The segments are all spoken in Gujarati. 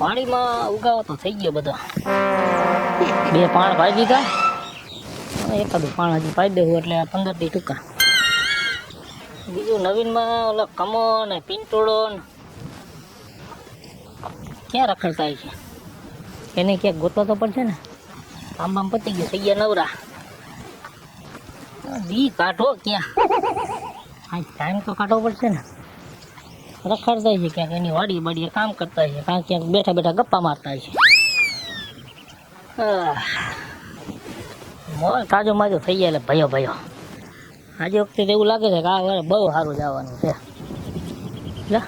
પાણીમાં ઉગાવો તો થઈ ગયો બધો. બે પાણ પાઈ દીધા એકાદું પાણ હજી પાઈ દેવું એટલે પંદર દી ટૂંકા. બીજું નવીનમાં ઓલા કમો ને પિંટોળો ને ક્યાં રખડતા છે? એને ક્યાંક ગોતવા તો પડશે ને? આમ આમ પતી ગયું થઈ ગયા નવરા દી કાઢો ક્યાં? હા ટાઈમ તો કાઢવો પડશે ને. રખડતા છે ક્યાંક, એની વાડી બાડીએ કામ કરતા છે કાંઈક ક્યાંક બેઠા બેઠા ગપ્પા મારતા છે. મોલ તાજો માજો થઈ જાય એટલે ભયો ભયો. આજે વખતે તો એવું લાગે છે કે આ વારે બહુ સારું જવાનું છે. લા.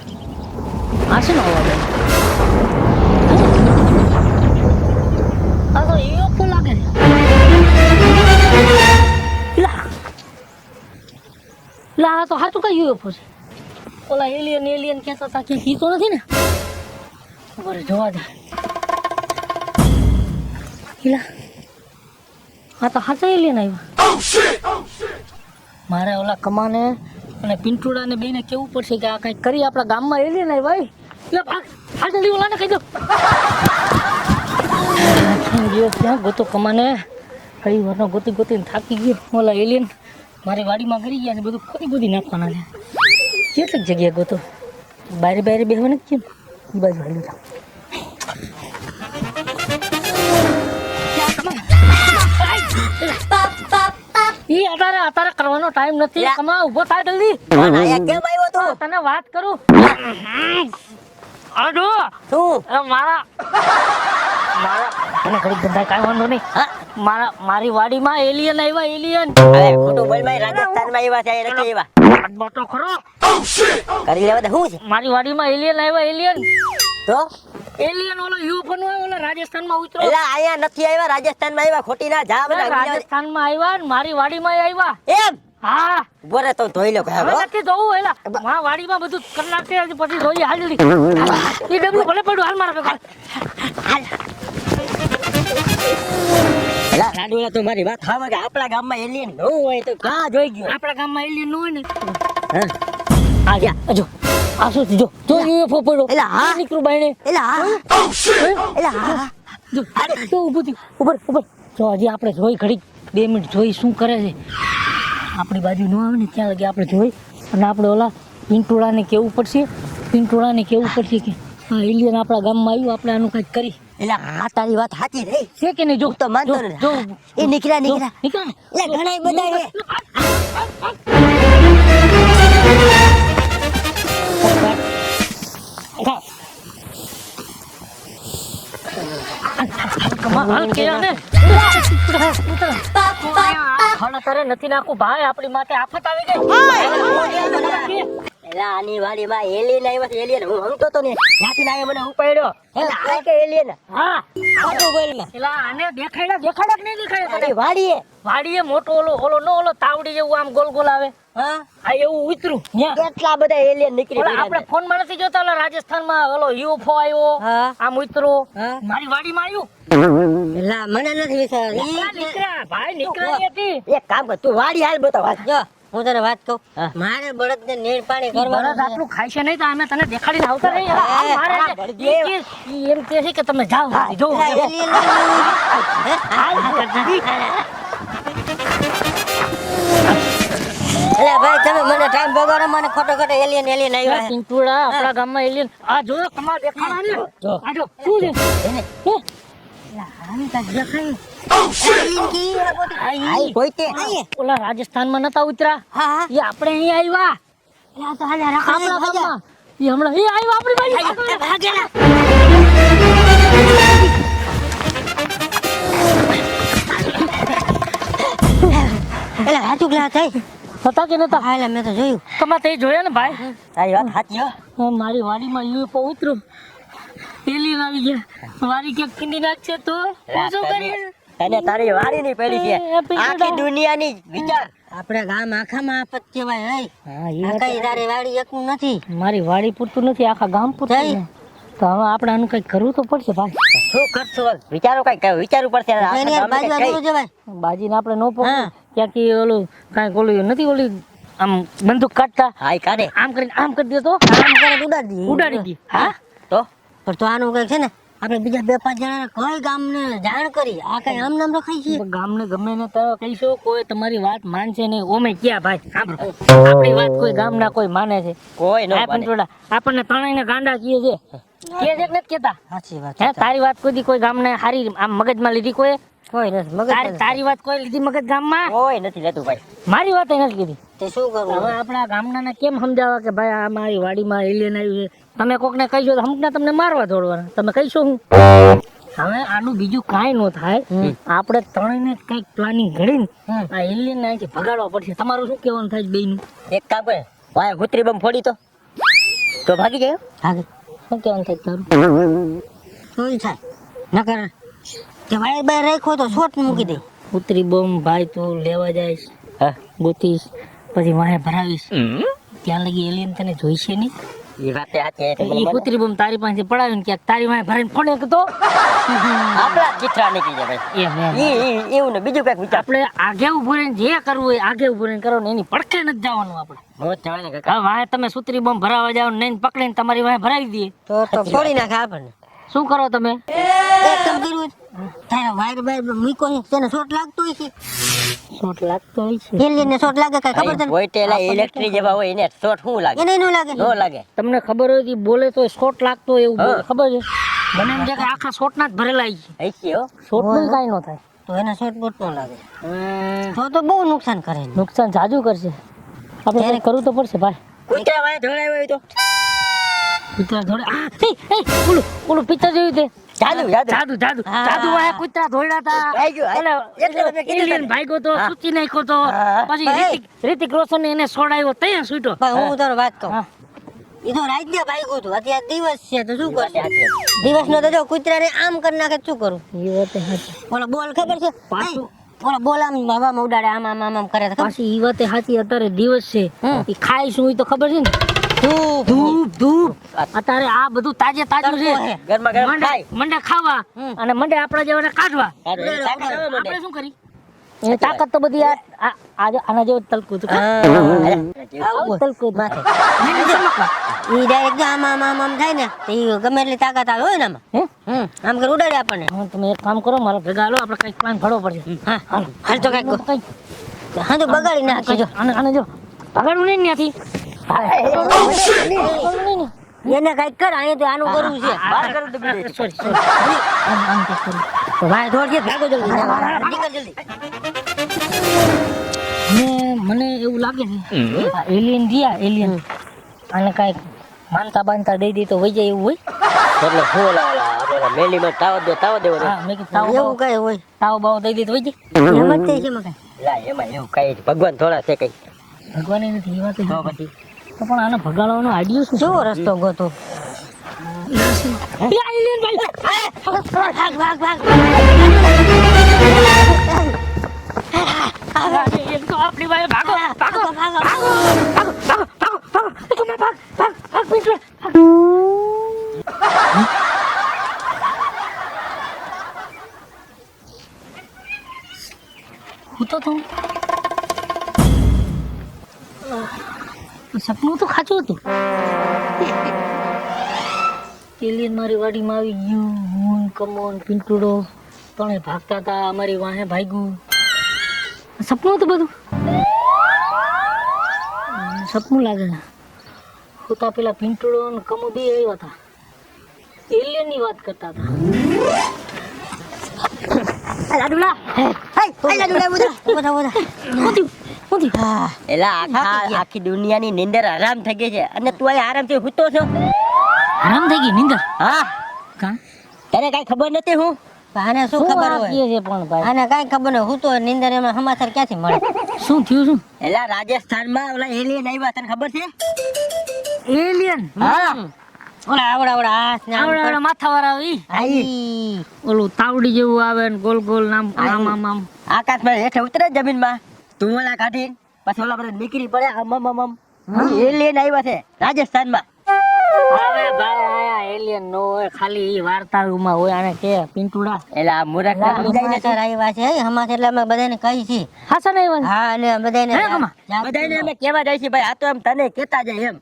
આ છે ને અવાજ? આ તો છે. લા. તો સાચું કઈ યુએફઓ છે? ઓલા એલિયન એલિયન કહેતા હતા કે ઈ નથી ને? બરે જોવા દે. ઈલા, આ તો સાચા એલિયન આવ્યા. મારે ઓલા કમાને અને પિંટુડાને બેને કેવું પડશે કે આ કંઈક કરી આપણા ગામમાં એલિયન આવ્યા ભાઈ એટલે ભાગ જલ્દી ઓલાને કહી દો. ગયો ત્યાં ગોતો કમાને? કઈ વારનો ગોતી ગોતીને થાકી ગયો. ઓલા એલિયન મારી વાડીમાં કરી ગયા ને બધું ખોરી બધી નાખવાના છે. કેટલીક જગ્યા ગોતો? બારે બારે બેહવાને કેમ? એ બાજુ હાલી જાઓ. ઈ અતારે અતારે કરવાનો ટાઈમ નથી. ઊભો થાય જલ્દી. તને વાત કરું. આડો શું? મારા મારા અને ઘડી ગંધા કાંઈ વાંધો નહીં. મારા મારી વાડીમાં એલિયન આવ્યા એલિયન અરે ખોટું બોલ ભાઈ રાજસ્થાનમાં આવ્યા છે એ નથી આવ્યા મોટો ખરો. કરી લેવા દે શું છે? મારી વાડીમાં એલિયન આવ્યા એલિયન તો? એલિયન ઓલો યુએફઓ નો ઓલો રાજસ્થાનમાં ઉતરો એલા આયા નથી આવ્યા રાજસ્થાનમાં આવ્યા ખોટી ના જા બધા રાજસ્થાનમાં આવ્યા ને મારી વાડીમાં આવ્યા. એમ? હા. ઊભો રે તો ધોઈ લો કહેવા નથી જોવું એલા માં વાડીમાં બધું કરી નાખે પછી જોઈએ હાલ જલ્દી એ ડબલું ભલે પડ્યું હાલ મારા ભેગા. એલા રાડુલા તો મારી વાત સાંભળ કે આપણા ગામમાં એલિયન ન હોય તો ક્યાં જોઈ ગયો. આપણા ગામમાં એલિયન ન હોય ને. હા? આ ગયા જો. આ શું થયું? જો જો યુએફઓ પડ્યો. એલા હા. નીકળું બાયણે. એલા હા. એલા હા જો જો ઊભું થયું. ઉપર ઉપર જો હજી આપણે જોઈ ઘડી બે મિનિટ જોઈ શું કરે છે? આપણી બાજુ ન આવે ને ત્યાં લગી આપણે જોઈ. અને આપણે ઓલા પિંટોળાને કેવું પડશે. પિંટોળાને કેવું પડશે કે હા એલિયન આપણા ગામમાં આવ્યું આપણે આનું કંઈક કરી. એટલે આ તારી વાત સાચી રહી છે કે નહીં? જો તો માનતો જો, એ નીકળ્યા નીકળ્યા. નીકળ્યા એટલે ઘણા બધા કમાલ કર્યા ને ખાડા તારે નથી નાખું ભાઈ આપણી માથે આફત આવી ગઈ. એલા આની વાડીમાં એલિયન આવ્યા છે એલિયન હું હમતો તો ને ત્યાંથી ના મને ઉપાડ્યો. એલા આ કે એલિયન હા ખોટું બોલમાં એલા આને દેખાડ્યા દેખાડ્યા કે નહીં દેખાડ્યા તને. વાડીએ. વાડીએ મોટો ઓલો ઓલો નો ઓલો તાવડી જેવું આમ ગોલ ગોલ આવે. હા? આ એવું ઉતરું. કેટલા બધા એલિયન નીકળી આપણે ફોનમાં નથી જોતા ઓલા રાજસ્થાનમાં ઓલો યુએફઓ આવ્યો. આમ ઉતરો. મારી વાડીમાં આવ્યું. એલા મને નથી વિચાર નીકળ્યા, ભાઈ નીકળ્યા હતી. એક કામ કર તું વાડી હાલ બતાવ. જો. હું તને વાત કહું? મારે બળદ ને નીર પાણી બળદ આટલું ખાય છે નહીં તો અમે તને દેખાડીને આવતા નહીં. મારે કે- એમ કહે છે કે તમે જાઓ જો. એટલે ભાઈ તમે મને ટાઈમ બગાડો મને ખોટો ખોટો એલિયન એલિયન આવ્યા ચિંતુડા પિંટુડા આપણા ગામમાં એલિયન. આ જો તમાર દેખાડા ને. જો. આ જો શું છે? તે. ઓલા રાજસ્થાનમાં નતા ઉતરા? એ આપણે અહીં આવ્યા એ હમણાં એ આવ્યા આપણી બાજુ. એલા હાચું ગ્લાસ થઈ હતા કે નતા? હા એલા મેં તો જોયું. તમે તે જોયા ને ભાઈ? તારી વાત સાચી હો. હા, મારી વાડીમાં યુએફઓ ઉતરો. એલિયન આવી ગયા વારી કે કિંડી નાખશે તો શું કરીશ? તને તારી વારી ની પેલી છે. આખી દુનિયાની વિચાર. આપણે ગામ આખામાં આફત કહેવાય હે હા કઈ તારી વાડી એકનું નથી. મારી વાડી પૂરતું નથી આખા ગામ પૂરતું છે. તો હવે આપણે આનું કઈ કરવું તો પડશે ભાઈ. શું કરશું વિચારો કઈ વિચારવું પડશે. બાજીને આપણે ન પકડું હા. ઓલું કાંઈક ઓલું નથી ઓલી આમ બંદૂક કાઢતા. હા ઈ કાઢે. આમ કરીને આમ કરી દે તો. આમ કરે ઉડાડી ઉડાડી દી. હા? તો પણ તો આનું કંઈક છે ને આપણે બીજા બે પાંચ જણા કઈ ગામને જાણ કરી આ કઈ આમ નામ રખાય છે? ગામને ગમે ને તો કહીશો કોઈ તમારી વાત માનશે નહીં. ઓમે ક્યાં ભાઈ? સાંભળો. આપણી વાત કોઈ ગામના કોઈ માને છે. કોઈ આ પંચોડા આપણને ત્રણેયને ગાંડા કીએ છે. કે છે કે નથી કેતા સાચી વાત હે તારી વાત કોઈ કોઈ ગામને હારી આમ મગજમાં લીધી કોઈ? કોઈ નથી મગજ તારી તારી વાત કોઈ લીધી મગજ ગામમાં? કોઈ નથી લેતું ભાઈ. મારી વાત નથી લીધી. તે શું કરું? હવે આપણા ગામના કેમ સમજાવવા કે ભાઈ આ મારી વાડીમાં એલિયન આવ્યું છે? તમે કોકને કહીશો તો હમણાં તમને મારવા દોડવાના. તમે કહીશો હું? હવે આનું બીજું કાંઈ ન થાય. આપણે ત્રણેયને કંઈક પ્લાનિંગ ઘડીને આ એલિયન અહીંથી ભગાડવા પડશે. તમારું શું કહેવાનું થાય બેયનું? એક કામ કરે. વાય ગુત્રી બમ ફોડી તો. તો ભાગી જાય હાગે શું કહેવાનું થાય તારું? શું થાય? નકર કે વાય બાય રાખો તો શોટ મૂકી દે. ઉતરી બોમ ભાઈ તું લેવા જઈશ. હા. ગોતીશ પછી વાહે ભરાવીશ. ત્યાં લગી એલિયન તને જોઈશે નહીં. એ વાતે એ કૂતરી બોમ તારી પાસે પડાવીને ક્યાંક તારી વાહે ભરાઈને ફોડે તો? આપણા ચિત્રા નીકળી જાય ભાઈ. એમ એમ. ઈ ઈ એવું ને બીજું કંઈક વિચાર. આપણે આગે ઉભું રહીને જે કરવું હોય આગે ઉભું રહીને કરવાનું એની પડખે નથી જવાનું આપણે. નો ચાલે ને કાકા. વાહે તમે સુતરી બોમ્બ ભરાવા જાવ ને પકડીને તમારી વાહે ભરાવી દઈએ. તો તો નાખે આપણને. શું કરો તમે? કર્યું તારા વાયર બાયર મૂકો છે તેને શોટ લાગતો હોય છે? શોટ લાગતો હોય છે. એલિયન ને શોટ લાગે કઈ ખબર તને? વોઈટેલા ઇલેક્ટ્રિક જેવા હોય એને શોટ શું લાગે? એને નો લાગે. નો લાગે. તમને ખબર હોય કે બોલે તો શોટ લાગતો હોય એવું ખબર છે? મને એમ છે કે આખા શોટના જ ભરેલા છે. હૈકી હો શોટનું કાંઈ ન થાય. તો એને શોટ બોટ નો લાગે. તો તો બહુ નુકસાન કરે નુકસાન જાજુ કરશે. આપણે કરવું તો પડશે ભાઈ. કુતરા વાય ઢોળાય હોય તો. કૂતરા ધોળે આ, એ, એ, ઓલું ઓલું પિક્ચર જોયું તે. જાદુ જાદુ જાદુ જાદુ વાહે કૂતરા ધોળ્યા હતા. એટલે એટલે તમે કીધું alien ને. ભાગ્યો તો સૂચી નાખ્યો તો. પછી. રિતિક રિતિક રોશન એને છોડાયો ત્યાં છૂટ્યો ભાઈ હું તારો વાત કહું. એ તો અત્યારે દિવસ છે તો શું કરશે? દિવસ નો તો જો કૂતરાને આમ કરી નાખે શું કરું? એ વાત સાચી. બોલ ખબર છે? પાછું. ઓલો બોલ આમ હવામાં ઉડાડે આમ આમ આમ કરે પાછી ઈ વાત એ સાચી અત્યારે દિવસ છે. ખાય ઈ તો ખબર છે ને? ધૂપ ધૂપ ધૂપ. અત્યારે આ બધું તાજે તાજું છે. ગરમા ગરમ મંડે ખાય. મંડે ખાવા અને મંડે આપણા જેવાને કાઢવા. આપણે શું કરી? એ તાકાત તો બધી આ આના જેવો તલકું હતું. આવું તલકું હતું. ઈ ડાયરેક્ટ આમ આમ આમ આમ થાય ને તો ઈ ગમે એટલી તાકાત આવે હોય ને આમાં. આમ કરી ઉડાડે આપણને. હું તમે એક કામ કરો મારા ભેગા હાલો આપણે કંઈક પ્લાન ઘડવો પડશે. હા. હાલો. તો કાંઈક હા તો બગાડી નાખજો. આને આને જો. બગાડવું નહીં ત્યાંથી. એને કંઈક કર અહીંયા તો આનું કરવું છે. બહાર કર દે કરું. તો ભાઈ દોડ કે ભાગો જલ્દી. નીકળ જલ્દી. મને મને એવું લાગે ને એલિયન રહ્યા એલિયન અને કાંઈક માનતા બાંધતા દઈ દે તો વહી જાય એવું હોય? એટલે ફૂલ મેલી મેલીમાં તાવ દે તાવ દેવો હા મેં તાવ એવું કઈ હોય? તાવ બાવ દઈ દે તો વહી જાય. એમ જ છે છે કઈ? લા એમાં એવું કઈ ભગવાન થોડા છે કઈ. ભગવાન એ નથી એ વાત તો પછી? તો પણ આને ભગાડવાનો આઈડિયો શું? કેવો રસ્તો ગોતો ભાગ ભાગ ભાગ. હું કમોન પિંટુડો તણે ભાગતા હતા અમારી વાહે ભાગ્યું. સપનું હતું બધું? સપનું લાગે હું તો પેલા પિંટુડો ને કમો બે આવ્યા હતા એલિયનની વાત કરતા હતા લાડુલા. આખા આખી દુનિયાની નિંદર આરામ થઈ ગઈ છે. અને તું આરામ આરામથી સૂતો છો? આરામ થઈ ગઈ નિંદર? હા. કા? તને કઈ ખબર નથી હું? આને શું ખબર હોય? છે પણ ભાઈ? આને કઈ ખબર નહીં હું તો નિંદર એમાં સમાચાર ક્યાંથી મળે? શું થયું શું એલા રાજસ્થાનમાં ઓલા એલિયન આવ્યા તને ખબર છે? એલિયન હા. ઓલા આવડા માથાવાળા આવી આઈ. ઓલું તાવડી જેવું આવે ને ગોલ ગોલ નામ આમ આમ આમ આકાશમાં હેઠે ઉતરે જમીનમાં. ધુવાળા કાઢી પછી ઓલા બધા નીકળી પડે આમ આમ આમ આમ. એલિયન આવ્યા છે રાજસ્થાનમાં. હવે ભાઈ આયા એલિયન નો હોય ખાલી ઈ વાર્તાઓમાં હોય આને કે પિંટુડા એલા આ મૂરખ સમજાય આવ્યા છે હમાસ એટલે અમે બધાને કહી છીએ. હાસા નહીં હોય હા અને બધાને હે, કમા? બધાને અમે કેવા જાય છે ભાઈ આ તો એમ તને કેતા જાય એમ.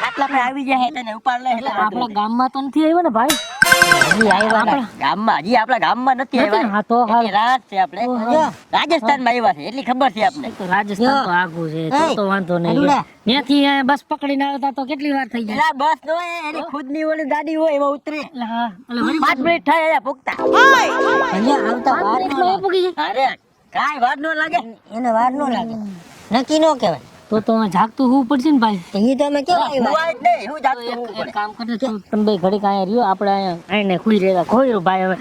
ખાટલા પર આવી જાય તને ઉપાડ લે એટલે આપણા ગામમાં તો નથી આવ્યો ને ભાઈ? હજી આવ્યા આપણા- ને. ગામમાં હજી આપણા ગામમાં નથી નથી આવ્યા. તો રાત છે આપણે. રાજસ્થાનમાં આવ્યા છે એટલી ખબર છે આપણે રાજસ્થાન તો આગું છે તો તો વાંધો નહીં. ત્યાંથી બસ પકડીને આવતા તો કેટલી વાર થઈ જાય? બસ એની ખુદની ઓલી ગાડી હોય એમાં ઉતરે. પાંચ મિનિટ થાય અહીંયા પૂગતા અહીંયા આવતા વાર પાંચ મિનિટમાં એ પૂગી જાય. અરે કાંઈ વાર ન લાગે. એને વાર ન લાગે. નક્કી ન કહેવાય. તો તો જાગતું હોવું પડશે ને ભાઈ? તો ઈ તો અમે કેવા આવ્યા? હુવાય જ નહીં, હું જાગતું એક- કામ કરે તો તમે બે ઘડી અહીંયા રહ્યો આપણે અહીંયા આઈને ખુઈ રહેતા ખોઈ ભાઈ હવે.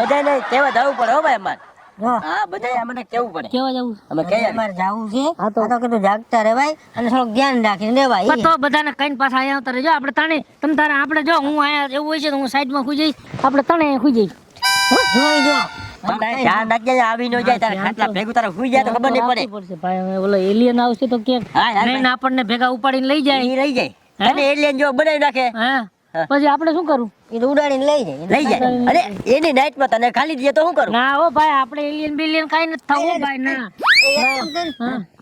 બધાને કહેવા જવું પડે હો ભાઈ અમારે. હા. બધાએ અમને કેવું પડે. કેવા જવું? અમે કહીએ. અમારે જાવું છે. હા તો- કીધું જાગતા રહેવાય અને થોડુંક ધ્યાન રાખીને પણ તો બધાને કઈ પાછા અહીંયા આવતા રહેજો. આપણે તને તમ તારે આપણે જો હું અહીંયા એવું હોય છે તો હું સાઈડમાં ખુઈ જઈશ. આપણે તને અહીંયા ખુઈ જઈશ. જોઈ જો. ધ્યાન રાખજે આવી ન જાય તારે ખાટલા ભેગું તારે હુઈ જાય તો ખબર નહીં પડે. પડશે ભાઈ હવે ઓલો એલિયન આવશે તો કે હા, હા, નહીં આપણને ભેગા ઉપાડીને લઈ જાય. ઈ રહી જાય. અને એલિયન જો બનાવી નાખે. હા. હા. પછી આપણે શું કરવું એ ઉડાડીને લઈ જાય લઈ જાય. અરે એની નાઈટમાં તને ખાલી દે તો શું કરું? ના હો ભાઈ આપણે એલિયન બિલિયન કાઈ નથી થવું ભાઈ ના.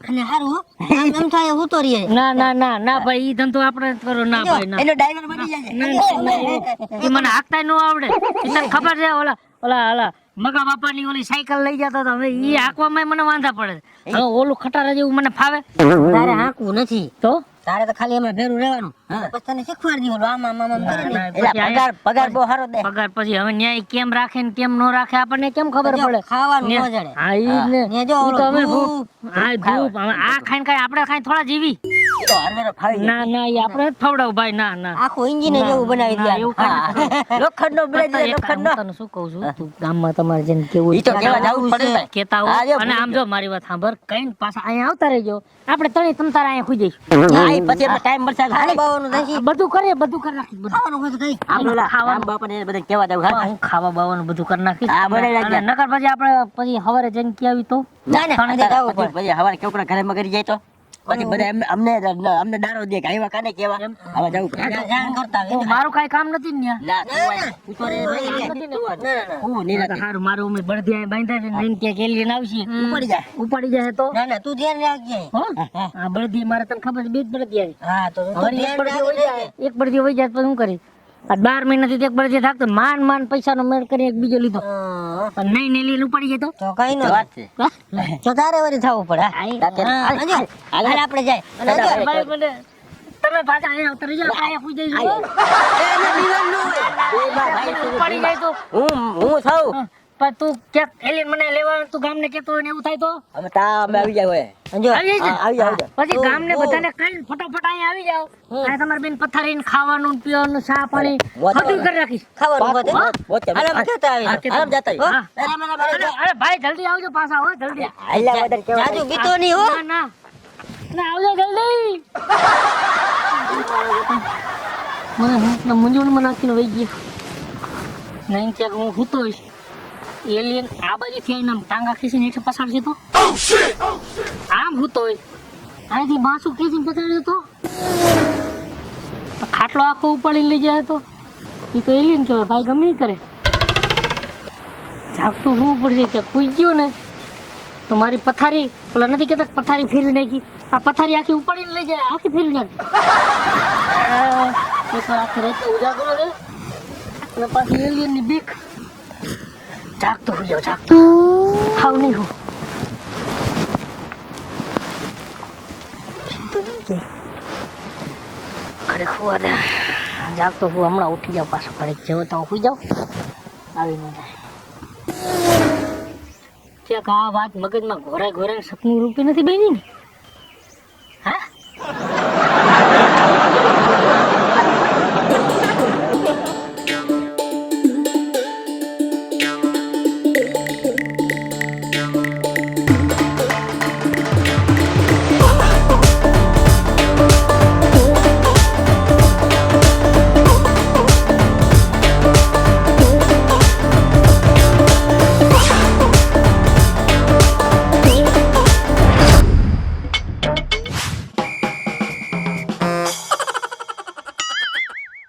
અને હારું આમ થાય હું તો રહીએ ના ના ના ના ભાઈ ઈ ધંધો આપણે કરો. ના ભાઈ ના. એનો ડ્રાઈવર બની જાય. ના, ના, ના, ઈ મને હાંકતા ન આવડે. તને ખબર છે ઓલા ઓલા ઓલા મગા બાપાની ઓલી સાયકલ લઈ જતો તો હવે ઈ હાંકવામાં મને વાંધા પડે. હવે ઓલું ખટારા જેવું મને ફાવે. તારે હાંકવું નથી. તો? તારે તો ખાલી એમાં ભેરું રહેવાનું. પછી તને શીખવાડી દીધું આમ આમ આમ આમ કરીને. એટલે પગાર પગાર બહુ સારો દે. પગાર પછી હવે ન્યાય કેમ રાખે ને કેમ નો રાખે આપણને કેમ ખબર પડે? ખાવાનું ન જડે. હા ઈ ને. ને જો તો ભૂખ. ભૂપ. હવે આ ખાઈને કાંઈ આપણે ખાઈ થોડા જીવી. તો હરવેરો ફાવી ના ના ઈ આપણે ફવડાવ ભાઈ. ના ના. આખો ઇન્જિન જેવું બનાવી ના, દે એવું કાંઈ લોખંડ નો બ્લેડ લોખંડ નો તને શું કહું છું? તું ગામમાં તમારે જેમ કેવું ઈ તો કેવા જવું પડે કેતા અને આમ જો મારી વાત સાંભળ કઈ પાછા અહીંયા આવતા રહેજો. આપણે તણી તમ તારા અહીંયા ખુઈ જઈશું. હા, પછી ટાઈમ મળશે ખાલી બધું કરે બધું કરી નાખી ખાવાનું હોય કઈ આપણે ખાવાનું. બાપાને બધા કેવા જવું હા હું. ખાવા બાવાનું બધું કરી નાખી નકર પછી આપણે પછી હવારે જઈને કે આવી તો? ના ના પછી પછી હવારે કેવકડા ઘરે માં કરી જાય તો? પછી બધા અમને અમને ડારો દે કે આવ્યા કાને કેવા? હવે જવું કરતા તો મારું કાંઈ કામ નથી ને. હું નિરાંતે. મારું અમે બળદી આ બાંધા છે લઈને ક્યાંક alien આવશે. ઉપાડી જાય. ઉપાડી જાય તો? ના ના તું ધ્યાન રાખજે. હા? બળદી મારે તને ખબર છે બે જ બળદી આવી હા તો એક બળદી હોય જાય એક બળદી હોય જાય તો શું કરી આ બાર મહિનાથી એક પડે બળદી થાકતો માન માન પૈસાનો મેળ કરી એક બીજો લીધો પણ નહીં ને લઈને ઉપાડી જાય તો તો કઈ નો વાત છે તો તારે વરી થવું પડે હા. હાલ, આપણે જાય જો, તમે પાછા પૂઈ હું હું હા, પણ તું ક્યાંક એલિયન મને લેવા તું ગામને ને હોય ને એવું થાય તો? અમે તા અમે આવી જાય હોય જો આવી જાય આવી જાવ, આવી જાવ. પછી ગામને બધાને કઈ ફટાફટ અહીં આવી જાવ અને તમારે બેન પથારીને ખાવાનું પીવાનું ચા પાણી બધું કરી રાખી ખાવાનું હોત, અરે બોત કે હાલ આપણે જતા આવીએ. હા, કે- આરામ જતા. અરે, ભાઈ જલ્દી આવજો પાછા હો જલ્દી. આલા વધારે કેવા જાજુ બીતો ની હો. ના ના. ના આવજો જલ્દી. મને હું મૂંઝવણમાં નાખીને વહી ગયા. નહીં ક્યાંક હું હૂતો હોઈશ. એલિયન આ બાજુથી આવીને આમ ટાંગા ખીસી નીચે પસાડશે તો? આમ હું હોય. અહીંથી બાસુ ખેંચીને પસાડ્યો તો? તો ખાટલો આખો ઉપાડીને લઈ જાય તો? એ તો એલિયન કહેવાય, ભાઈ ગમે કરે. જાગતું હોવું પડશે કે કૂઈ ગયો ને, તો મારી પથારી, પેલા નથી કહેતા પથારી ફેરવી નાખી, આ પથારી આખી ઉપાડીને લઈ જાય, આખી ફેરવી નાખી. આખી રાતે ઉજાગરો છે. પાછી એલિયન એલિયનની બીક. જાગતો હોઈ જાવ જાગતો ખાવ નહીં હું ખુવા દે જાગતો હું હમણાં ઉઠી જાવ પાછો ખડે જેવો તો સુઈ જાવ આવી ન જાય આ વાત મગજમાં ઘોરાય ઘોરાય સપનું રૂપી નથી બની ને